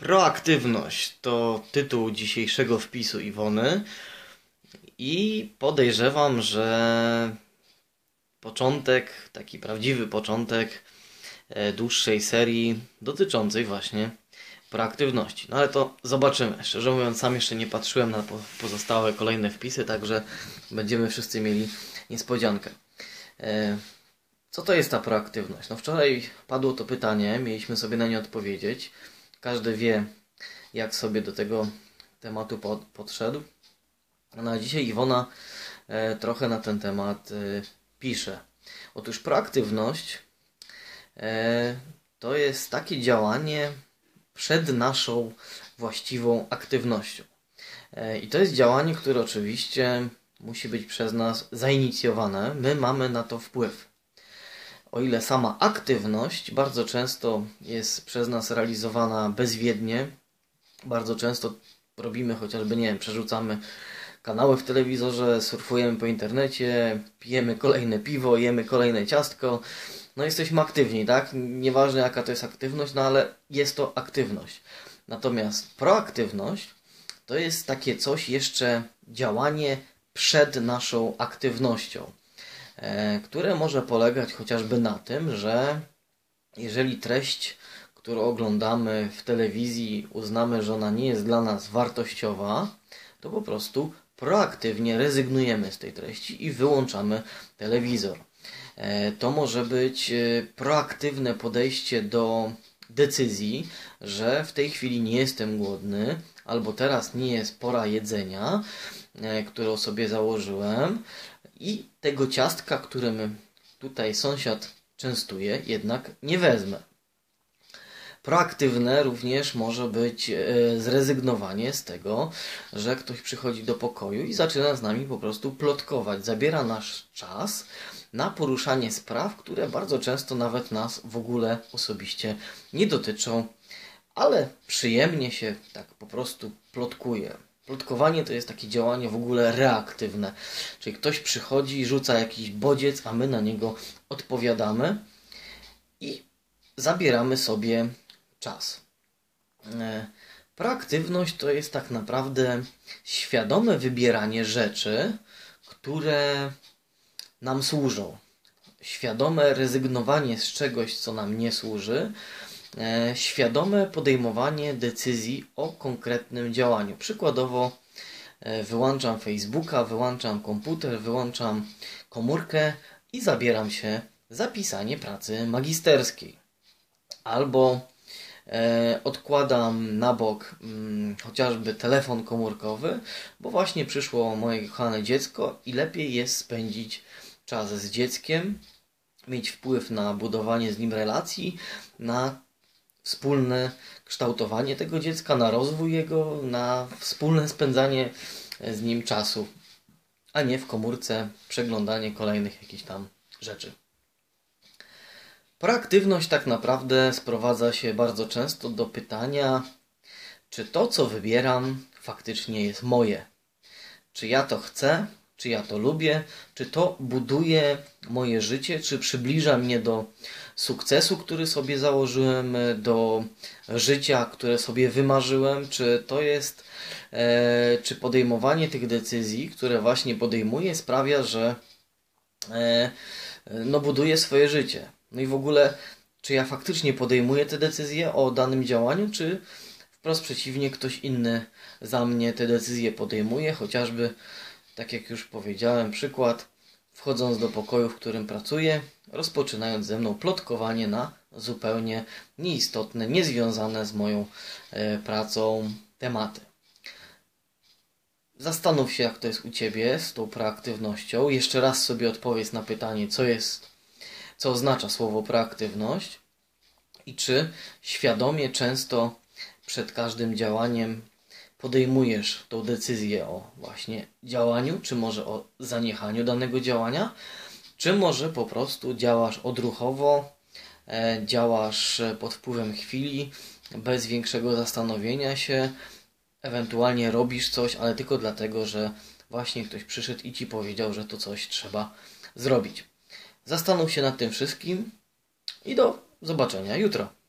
Proaktywność to tytuł dzisiejszego wpisu Iwony i podejrzewam, że początek, taki prawdziwy początek e, dłuższej serii dotyczącej właśnie proaktywności. No ale to zobaczymy. Szczerze mówiąc, sam jeszcze nie patrzyłem na pozostałe kolejne wpisy, także będziemy wszyscy mieli niespodziankę. E, co to jest ta proaktywność? No wczoraj padło to pytanie, mieliśmy sobie na nie odpowiedzieć. Każdy wie, jak sobie do tego tematu pod, podszedł. No a dzisiaj Iwona e, trochę na ten temat e, pisze. Otóż proaktywność e, to jest takie działanie przed naszą właściwą aktywnością. E, I to jest działanie, które oczywiście musi być przez nas zainicjowane. My mamy na to wpływ. O ile sama aktywność bardzo często jest przez nas realizowana bezwiednie, bardzo często robimy chociażby, nie wiem, przerzucamy kanały w telewizorze, surfujemy po internecie, pijemy kolejne piwo, jemy kolejne ciastko, no jesteśmy aktywni, tak? Nieważne jaka to jest aktywność, no ale jest to aktywność. Natomiast proaktywność to jest takie coś jeszcze, działanie przed naszą aktywnością. E, które może polegać chociażby na tym, że jeżeli treść, którą oglądamy w telewizji, uznamy, że ona nie jest dla nas wartościowa, to po prostu proaktywnie rezygnujemy z tej treści i wyłączamy telewizor. E, to może być e, proaktywne podejście do decyzji, że w tej chwili nie jestem głodny, albo teraz nie jest pora jedzenia, którą sobie założyłem, i tego ciastka, którym tutaj sąsiad częstuje, jednak nie wezmę. Proaktywne również może być e, zrezygnowanie z tego, że ktoś przychodzi do pokoju i zaczyna z nami po prostu plotkować. Zabiera nasz czas na poruszanie spraw, które bardzo często nawet nas w ogóle osobiście nie dotyczą, ale przyjemnie się tak po prostu plotkuje. Plotkowanie to jest takie działanie w ogóle reaktywne. Czyli ktoś przychodzi rzuca jakiś bodziec, a my na niego odpowiadamy i zabieramy sobie czas. E, proaktywność to jest tak naprawdę świadome wybieranie rzeczy, które nam służą. Świadome rezygnowanie z czegoś, co nam nie służy, świadome podejmowanie decyzji o konkretnym działaniu. Przykładowo e, wyłączam Facebooka, wyłączam komputer, wyłączam komórkę i zabieram się za pisanie pracy magisterskiej. Albo e, odkładam na bok mm, chociażby telefon komórkowy, bo właśnie przyszło moje kochane dziecko i lepiej jest spędzić czas z dzieckiem, mieć wpływ na budowanie z nim relacji, na wspólne kształtowanie tego dziecka, na rozwój jego, na wspólne spędzanie z nim czasu, a nie w komórce przeglądanie kolejnych jakichś tam rzeczy. Proaktywność tak naprawdę sprowadza się bardzo często do pytania, czy to, co wybieram, faktycznie jest moje. Czy ja to chcę, czy ja to lubię, czy to buduje moje życie, czy przybliża mnie do sukcesu, który sobie założyłem, do życia, które sobie wymarzyłem, czy to jest, e, czy podejmowanie tych decyzji, które właśnie podejmuję, sprawia, że e, no, buduję swoje życie. No i w ogóle, czy ja faktycznie podejmuję te decyzje o danym działaniu, czy wprost przeciwnie, ktoś inny za mnie te decyzje podejmuje, chociażby tak jak już powiedziałem, przykład, wchodząc do pokoju, w którym pracuję, rozpoczynając ze mną plotkowanie na zupełnie nieistotne, niezwiązane z moją e, pracą tematy. Zastanów się, jak to jest u Ciebie z tą proaktywnością. Jeszcze raz sobie odpowiedz na pytanie, co jest, co oznacza słowo proaktywność i czy świadomie często przed każdym działaniem podejmujesz tą decyzję o właśnie działaniu, czy może o zaniechaniu danego działania, czy może po prostu działasz odruchowo, e, działasz pod wpływem chwili, bez większego zastanowienia się, ewentualnie robisz coś, ale tylko dlatego, że właśnie ktoś przyszedł i ci powiedział, że to coś trzeba zrobić. Zastanów się nad tym wszystkim i do zobaczenia jutro.